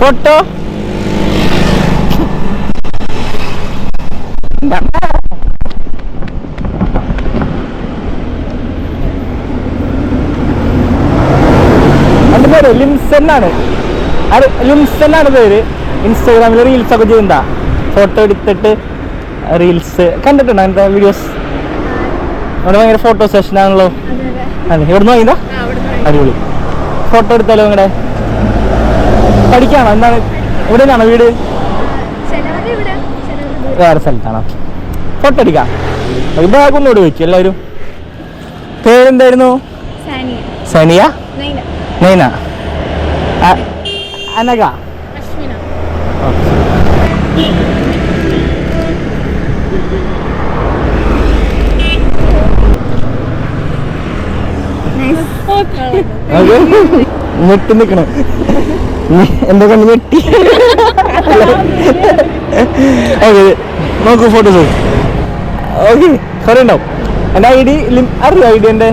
Photo എന്റെ പേര്? ലിംസൺ ആണ്. അത് ലിംസൺ ആണ് പേര്. ഇൻസ്റ്റാഗ്രാമിൽ റീൽസ് ഒക്കെ ചെയ്യുന്ന ഫോട്ടോ എടുത്തിട്ട് റീൽസ് കണ്ടിട്ടുണ്ടോ അങ്ങനത്തെ വീഡിയോസ് അവിടെ ഭയങ്കര ഫോട്ടോ സെഷൻ ആണല്ലോ. അതെ ഇവിടെ നിന്ന് വാങ്ങിയതാ? അടിപൊളി. ഫോട്ടോ എടുത്താലോ നിങ്ങളുടെ പഠിക്കാണോ? എന്താണ്? നിന്നാണോ വീട്? വേറെ സ്ഥലത്താണോ? ഫോട്ടോ അടിക്കാം ബാഗ് ഒന്നുകൂടെ വെച്ചു എല്ലാവരും. പേരെന്തായിരുന്നു? സാനിയ. നൈന. അനക ഞെട്ടി നിക്കണ്. എന്റെ കണ്ണ് ഞെട്ടി. ഓക്കെ നോക്കൂ ഫോട്ടോസ് ഓക്കെ കുറെ ഉണ്ടാവും. എന്റെ ഐ ഡി ലിം അറിയോ ഐ ഡി എന്റെ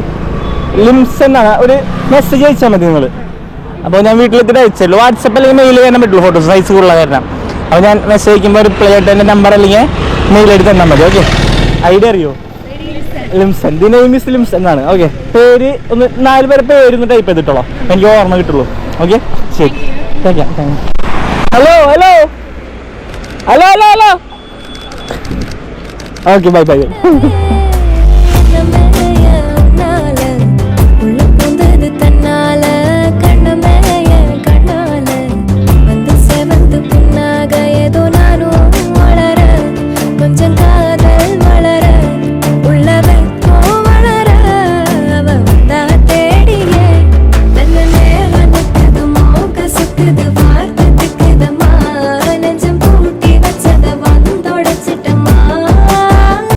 ലിംസ് എന്നാണ് ഒരു മെസ്സേജ് അയച്ചാൽ മതി നിങ്ങൾ അപ്പോൾ ഞാൻ വീട്ടിലെത്തിട്ട് അയച്ചല്ലോ വാട്സപ്പ് അല്ലെങ്കിൽ മെയിൽ ചെയ്യാൻ പറ്റുള്ളൂ ഫോട്ടോസ് സൈസ് കൂടുതലുള്ള കാരണം അപ്പോൾ ഞാൻ മെസ്സേജ് അയക്കുമ്പോൾ റിപ്ലൈ ആയിട്ട് എന്റെ നമ്പർ അല്ലെങ്കിൽ മെയിൽ എടുത്ത് തന്നാൽ മതി. ഓക്കെ ഐ ഡി അറിയോ? Limson the name is Limson എന്നാണ് ഓക്കെ പേര് ഒന്ന് നാല് പേരെ പേര് ഒന്ന് ടൈപ്പ് ചെയ്തിട്ടോളോ. എനിക്ക് ഓർമ്മ കിട്ടുള്ളൂ. ഓക്കെ ശരി. Kan Hello, hello. Hello, hello, hello. Okay, bye bye, bye.